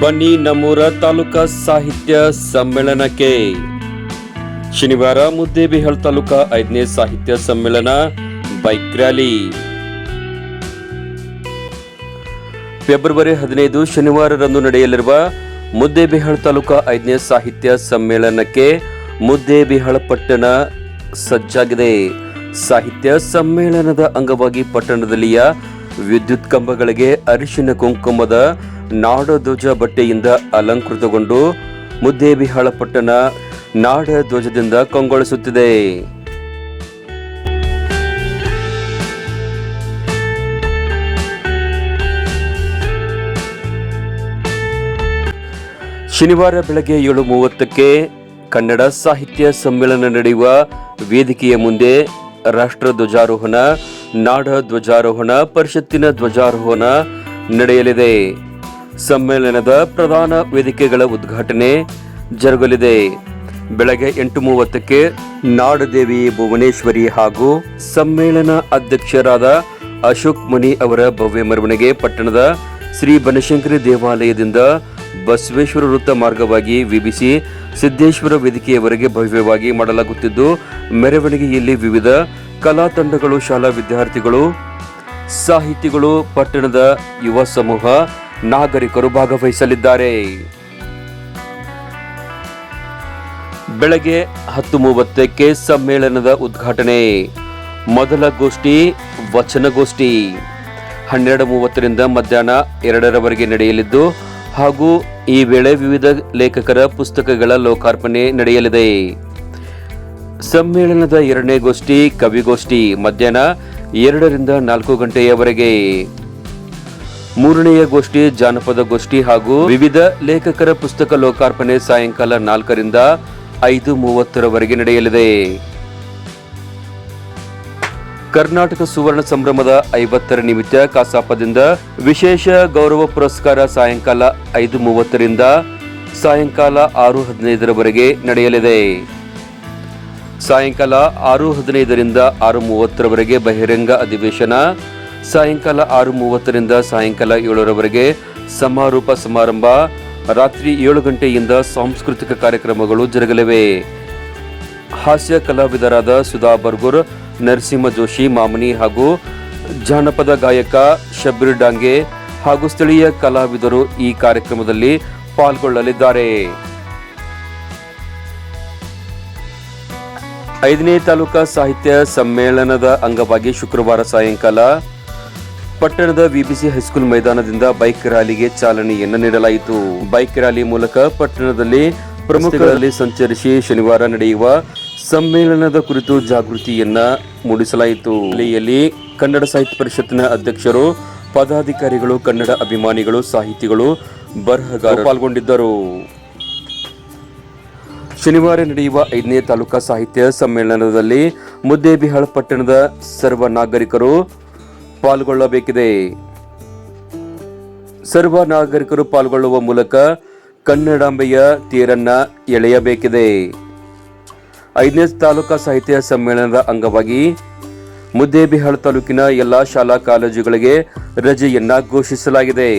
ಬನ್ನಿ ನಮ್ಮೂರ ತಾಲೂಕಾ ಸಾಹಿತ್ಯ ಸಮ್ಮೇಳನಕ್ಕೆ. ಶನಿವಾರ ಮುದ್ದೇಬಿಹಾಳ್ ತಾಲೂಕಾ ಐದನೇ ಸಾಹಿತ್ಯ ಸಮ್ಮೇಳನ ಬೈಕ್ ರ್ಯಾಲಿ. ಫೆಬ್ರವರಿ ಹದಿನೈದು ಶನಿವಾರರಂದು ನಡೆಯಲಿರುವ ಮುದ್ದೇಬಿಹಾಳ್ ತಾಲೂಕಾ ಐದನೇ ಸಾಹಿತ್ಯ ಸಮ್ಮೇಳನಕ್ಕೆ ಮುದ್ದೇಬಿಹಾಳ ಪಟ್ಟಣ ಸಜ್ಜಾಗಿದೆ. ಸಾಹಿತ್ಯ ಸಮ್ಮೇಳನದ ಅಂಗವಾಗಿ ಪಟ್ಟಣದಲ್ಲಿಯ ವಿದ್ಯುತ್ ಕಂಬಗಳಿಗೆ ಅರಿಶಿನ ಕುಂಕುಮದ ನಾಡಧ್ವಜ ಬಟ್ಟೆಯಿಂದ ಅಲಂಕೃತಗೊಂಡು ಮುದ್ದೇಬಿಹಾಳ ಪಟ್ಟಣ ನಾಡ ಧ್ವಜದಿಂದ ಕಂಗೊಳಿಸುತ್ತಿದೆ. ಶನಿವಾರ ಬೆಳಗ್ಗೆ ಏಳು ಮೂವತ್ತಕ್ಕೆ ಕನ್ನಡ ಸಾಹಿತ್ಯ ಸಮ್ಮೇಳನ ನಡೆಯುವ ವೇದಿಕೆಯ ಮುಂದೆ ರಾಷ್ಟ್ರ ಧ್ವಜಾರೋಹಣ ನಾಡ ಧ್ವಜಾರೋಹಣ ಪರಿಷತ್ತಿನ ಧ್ವಜಾರೋಹಣ ನಡೆಯಲಿದೆ. ಸಮ್ಮೇಳನದ ಪ್ರಧಾನ ವೇದಿಕೆಗಳ ಉದ್ಘಾಟನೆ ಜರುಗಲಿದೆ. ಬೆಳಗ್ಗೆ ಎಂಟು ಮೂವತ್ತಕ್ಕೆ ನಾಡದೇವಿ ಭುವನೇಶ್ವರಿ ಹಾಗೂ ಸಮ್ಮೇಳನ ಅಧ್ಯಕ್ಷರಾದ ಅಶೋಕ್ ಮುನಿ ಅವರ ಭವ್ಯ ಮೆರವಣಿಗೆ ಪಟ್ಟಣದ ಶ್ರೀ ಬನಶಂಕರಿ ದೇವಾಲಯದಿಂದ ಬಸವೇಶ್ವರ ವೃತ್ತ ಮಾರ್ಗವಾಗಿ ವಿಬಿಸಿ ಸಿದ್ದೇಶ್ವರ ವೇದಿಕೆಯವರೆಗೆ ಭವ್ಯವಾಗಿ ಮಾಡಲಾಗುತ್ತಿದ್ದು, ಮೆರವಣಿಗೆಯಲ್ಲಿ ವಿವಿಧ ಕಲಾ ತಂಡಗಳು, ಶಾಲಾ ವಿದ್ಯಾರ್ಥಿಗಳು, ಸಾಹಿತಿಗಳು, ಪಟ್ಟಣದ ಯುವ ಸಮೂಹ ನಾಗರಿಕರು ಭಾಗವಹಿಸಲಿದ್ದಾರೆ. ಬೆಳಗ್ಗೆ ಹತ್ತು ಮೂವತ್ತಕ್ಕೆ ಸಮ್ಮೇಳನದ ಉದ್ಘಾಟನೆ. ಮೊದಲ ಗೋಷ್ಠಿ ವಚನಗೋಷ್ಠಿ ಹನ್ನೆರಡು ಮೂವತ್ತರಿಂದ ಮಧ್ಯಾಹ್ನ ಎರಡರವರೆಗೆ ನಡೆಯಲಿದ್ದು ಹಾಗೂ ಈ ವೇಳೆ ವಿವಿಧ ಲೇಖಕರ ಪುಸ್ತಕಗಳ ಲೋಕಾರ್ಪಣೆ ನಡೆಯಲಿದೆ. ಸಮ್ಮೇಳನದ ಎರಡನೇ ಗೋಷ್ಠಿ, ಕವಿಗೋಷ್ಠಿ, ಮಧ್ಯಾಹ್ನ ಎರಡರಿಂದ ನಾಲ್ಕು ಗಂಟೆಯವರೆಗೆ. ಮೂರನೆಯ ಗೋಷ್ಠಿ ಜಾನಪದ ಗೋಷ್ಠಿ ಹಾಗೂ ವಿವಿಧ ಲೇಖಕರ ಪುಸ್ತಕ ಲೋಕಾರ್ಪಣೆ ಸಾಯಂಕಾಲ ನಾಲ್ಕರಿಂದ ಐದು ಮೂವತ್ತರವರೆಗೆ ನಡೆಯಲಿದೆ. ಕರ್ನಾಟಕ ಸುವರ್ಣ ಸಂಭ್ರಮದ ಐವತ್ತರ ನಿಮಿತ್ತ ಕಾಸಾಪದಿಂದ ವಿಶೇಷ ಗೌರವ ಪುರಸ್ಕಾರ ಸಾಯಂಕಾಲ ಐದು ಮೂವತ್ತರಿಂದ ಸಾಯಂಕಾಲ ಆರು ಹದಿನೈದರವರೆಗೆ ನಡೆಯಲಿದೆ. ಸಾಯಂಕಾಲ ಆರು ಹದಿನೈದರಿಂದ ಆರು ಮೂವತ್ತರವರೆಗೆ ಬಹಿರಂಗ ಅಧಿವೇಶನ ಸಾಯಂಕಾಲ ಆರು ಮೂವತ್ತರಿಂದ ಸಾಯಂಕಾಲ ಏಳರವರೆಗೆ ಸಮಾರೋಪ ಸಮಾರಂಭ. ರಾತ್ರಿ ಏಳು ಗಂಟೆಯಿಂದ ಸಾಂಸ್ಕೃತಿಕ ಕಾರ್ಯಕ್ರಮಗಳು ಜರುಗಲಿವೆ. ಹಾಸ್ಯ ಕಲಾವಿದರಾದ ಸುಧಾ ಬರ್ಗೂರ್, ನರಸಿಂಹ ಜೋಶಿ, ಮಾಮನಿ ಹಾಗೂ ಜಾನಪದ ಗಾಯಕ ಶಬ್ರಿ ಡಾಂಗೆ ಹಾಗೂ ಸ್ಥಳೀಯ ಕಲಾವಿದರು ಈ ಕಾರ್ಯಕ್ರಮದಲ್ಲಿ ಪಾಲ್ಗೊಳ್ಳಲಿದ್ದಾರೆ. ಐದನೇ ತಾಲೂಕಾ ಸಾಹಿತ್ಯ ಸಮ್ಮೇಳನದ ಅಂಗವಾಗಿ ಶುಕ್ರವಾರ ಸಾಯಂಕಾಲ ಪಟ್ಟಣದ ವಿಬಿಸಿ ಹೈಸ್ಕೂಲ್ ಮೈದಾನದಿಂದ ಬೈಕ್ ರ್ಯಾಲಿಗೆ ಚಾಲನೆಯನ್ನು ನೀಡಲಾಯಿತು. ಬೈಕ್ ರ್ಯಾಲಿ ಮೂಲಕ ಪಟ್ಟಣದಲ್ಲಿ ಪ್ರಮುಖಗಳಲ್ಲಿ ಸಂಚರಿಸಿ ಶನಿವಾರ ನಡೆಯುವ ಸಮ್ಮೇಳನದ ಕುರಿತು ಜಾಗೃತಿಯನ್ನ ಮೂಡಿಸಲಾಯಿತು. ರ್ಯಾಲಿಯಲ್ಲಿ ಕನ್ನಡ ಸಾಹಿತ್ಯ ಪರಿಷತ್ತಿನ ಅಧ್ಯಕ್ಷರು ಪದಾಧಿಕಾರಿಗಳು ಕನ್ನಡ ಅಭಿಮಾನಿಗಳು ಸಾಹಿತಿಗಳು ಬರಹಗಾರರು ಪಾಲ್ಗೊಂಡಿದ್ದರು. ಶನಿವಾರ ನಡೆಯುವ ಐದನೇ ತಾಲೂಕಾ ಸಾಹಿತ್ಯ ಸಮ್ಮೇಳನದಲ್ಲಿ ಮುದ್ದೇಬಿಹಾಳ ಪಟ್ಟಣದ ಸರ್ವ ನಾಗರಿಕರು ಪಾಲ್ಗೊಳ್ಳಬೇಕಿದೆ. ಸರ್ವ ನಾಗರಿಕರು ಪಾಲ್ಗೊಳ್ಳುವ ಮೂಲಕ ಕನ್ನಡಾಂಬೆಯ ತೇರನ್ನ ಎಳೆಯಬೇಕಿದೆ. ಐದನೇ ತಾಲೂಕಾ ಸಾಹಿತ್ಯ ಸಮ್ಮೇಳನದ ಅಂಗವಾಗಿ ಮುದ್ದೇಬಿಹಾಳ ತಾಲೂಕಿನ ಎಲ್ಲಾ ಶಾಲಾ ಕಾಲೇಜುಗಳಿಗೆ ರಜೆಯನ್ನ ಘೋಷಿಸಲಾಗಿದೆ.